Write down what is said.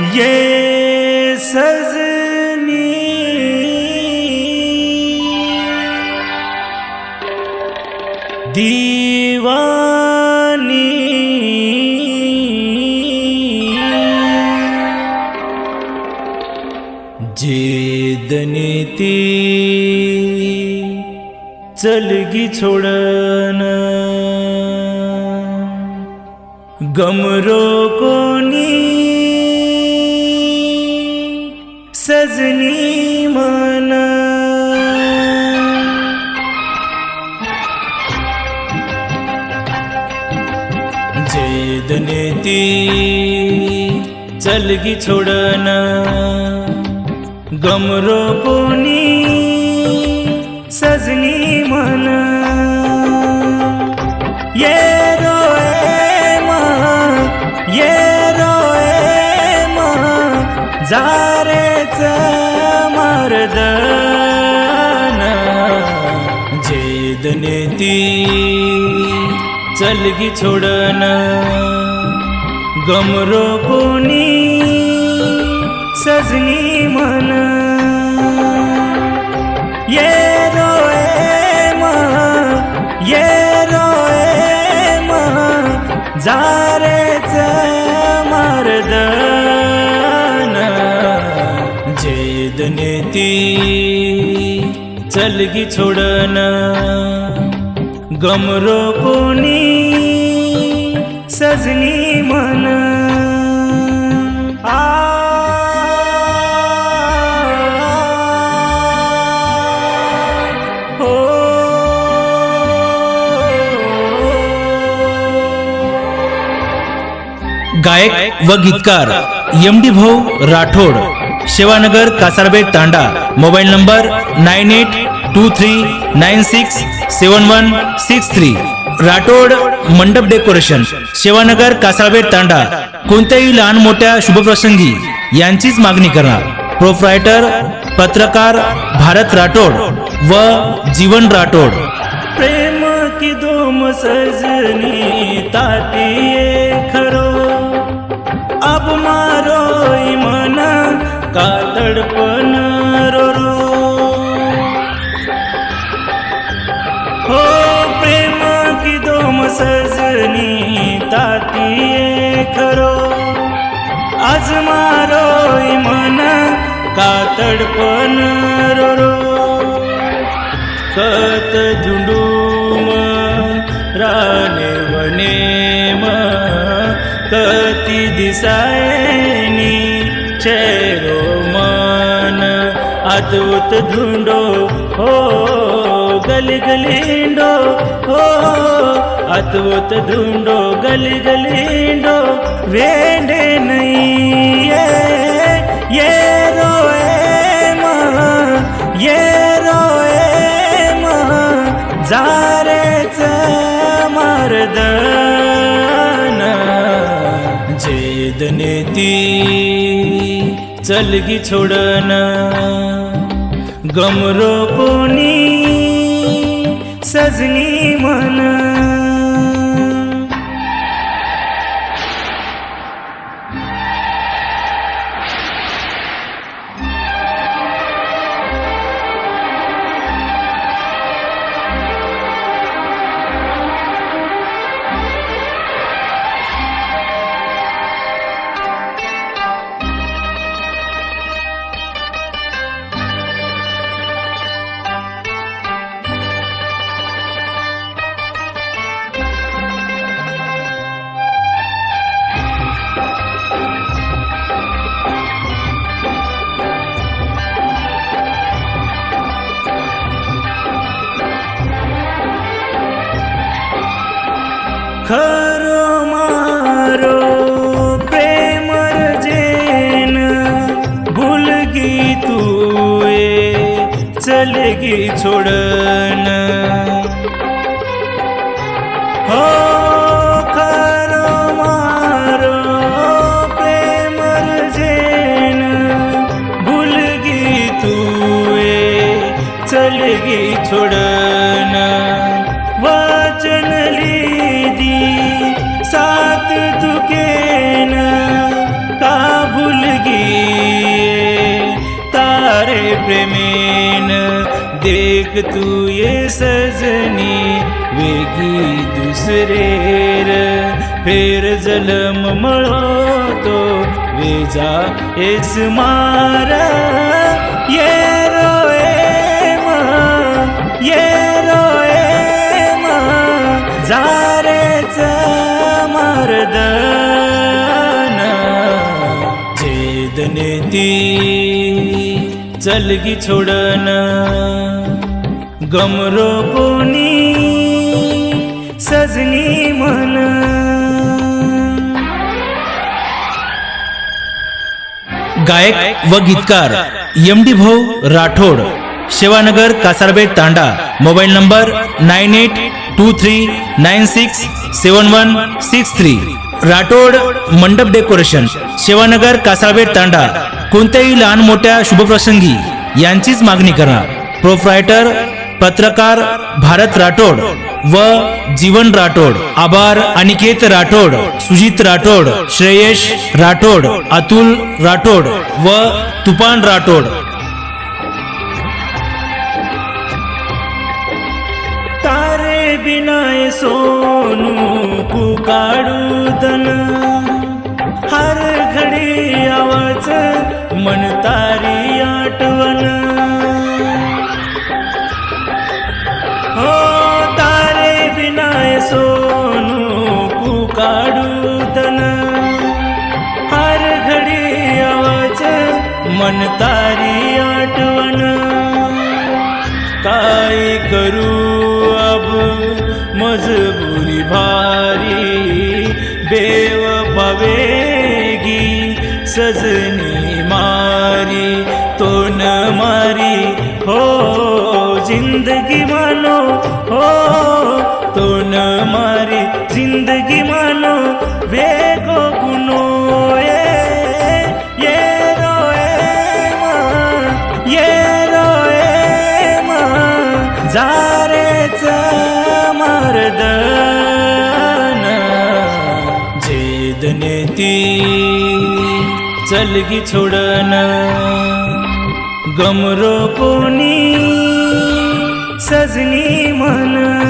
ये सजनी। दीवानी। जेदने ती चलगी छोडन। गमरो कोणी सजनी मन। जेदने ती चलगी छोडन। गमरो कोणी सजनी मन। जारेच मर्दन जेदने ती चलगी छोडन. गमरो कोणी सजनी मन ये रोए मा ये रोए मा जारेच मर्दन. होती. चलगी छोडन गमरो कोणी सजनी मन. आ. हो. गायक व गीतकार एम डी भाऊ राठोड. शेवानगर कासारबेट तांडा. Mobile number nine eight two three nine six seven one six three. Rathod मंडप डेकोरेशन. शेवानगर कासारबेट तांडा. कोणत्याही लहान मोठ्या शुभप्रसंगी यांचीच मागणी करा प्रोप्रायटर पत्रकार भारत राठोड व जीवन राठोड. प्रेम की दोम सजनी ताती काडपन कत झुण्डो रासाो मन। अत्ुत झुण्डो हो गलगलिण्डो हो। अत गली गलींडो वेंडे नहीं है ये रोए मा ये रोए मा जारेच मर्दन जेदने ती चलगी छोडन गमरो कोणी सजनी मन मारो प्रेम जेन भूलगी तू चलगी छोडन। हो खरो मारो प्रेम जेन भूलगी तू चलगी छोडन। तू ये सजनी वेगी दुसरे र. फेर जलम मळतो वेजा एस मार. ये रोए मा ये रो एम जारेच मर्दन. छेदने ती चलगी छोड़ना. गमरो कोणी सजनी मन. गायक व गीतकार एम डी भाऊ राठोड शिवानगर कासारबेट तांडा mobile number nine eight two three nine six seven one six three. Rathod मंडप डेकोरेशन शिवानगर कासारबेट तांडा कोणत्याही लहान मोठ्या शुभप्रसंगी यांचीच मागणी करा प्रोप्रायटर पत्रकार भारत राठोड व जीवन राठोड आभार अनिकेत राठोड सुजित राठोड श्रेयश राठोड अतुल राठोड व तुपान राठोड. तारे बिनाय सोनू पुकाडू दन हर घडी आवाज मन तारी आठवण मन तारी आठवण. काय करू अब मजबुरी भारी. बेव पवेगी सजनी मारी. तो न मारी हो जिंदगी मानो. हो तो न मारी जिंदगी मानो. वेगो गुनो जारेच मर्दन. जेदने ती चलगी छोडन. गमरो कोणी सजनी मन.